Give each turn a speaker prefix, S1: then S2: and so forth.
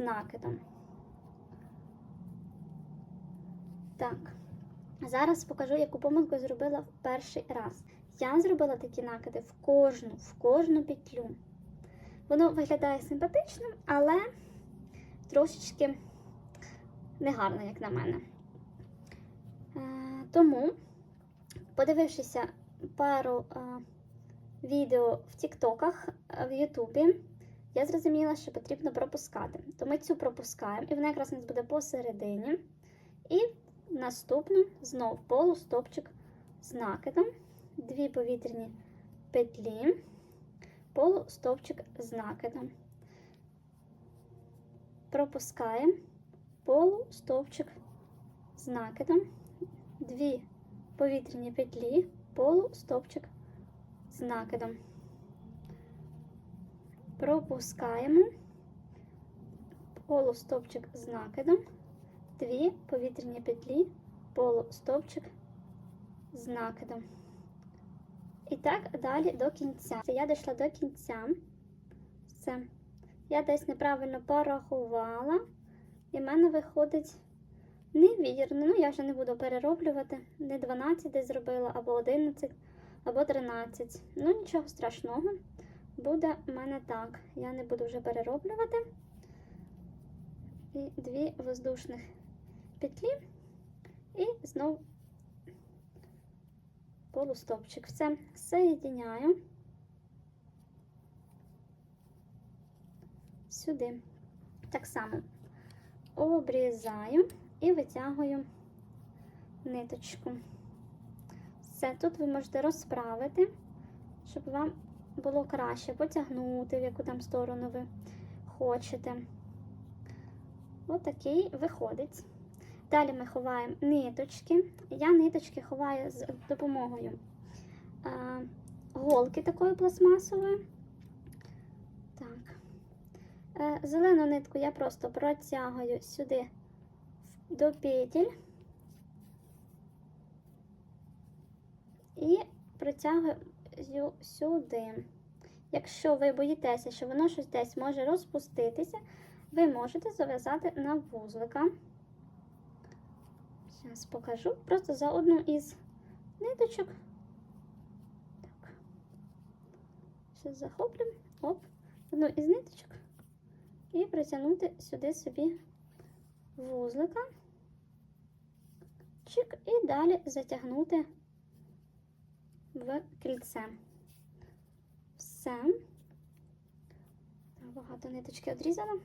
S1: накидом. Так, зараз покажу, яку помилку зробила в перший раз. Я зробила такі накиди в кожну, в кожну петлю. Воно виглядає симпатичним, але трошечки негарно, як на мене. Е, тому, подивившися пару е, відео в Тіктоках, е, в Ютубі, я зрозуміла, що потрібно пропускати. То ми цю пропускаємо, і вона якраз у нас буде посередині. І наступну знов полустопчик з накидом, дві повітряні петлі, полустопчик з накидом. Пропускаємо полустовпчик з накидом, дві повітряні петлі, полустовпчик з накидом. Пропускаємо полустовпчик з накидом, дві повітряні петлі, полустовпчик з накидом. І так далі до кінця. Я дійшла до кінця. Все. Я десь неправильно порахувала, і в мене виходить невірно. Ну, я вже не буду перероблювати. Не 12 десь зробила, або 11, або 13. Ну, нічого страшного. Буде в мене так. Я не буду вже перероблювати. І дві воздушних петлі. І знову полустопчик. Все, соєдиняю. Сюди. Так само обрізаю і витягую ниточку. Все, тут ви можете розправити, щоб вам було краще потягнути, в яку там сторону ви хочете. Отакий виходить. Далі ми ховаємо ниточки. Я ниточки ховаю з допомогою а, голки такої пластмасової. Так. Е, Зелену нитку я просто протягую сюди до петель і протягую сюди. Якщо ви боїтеся, що воно щось десь може розпуститися, ви можете зав'язати на вузлика. Зараз покажу. Просто за одну із ниточок. Так. Зараз захоплю. Оп, одну із ниточок. І притягнути сюди собі вузлика. Чик, і далі затягнути в кільце. Все. Багато ниточки одрізала.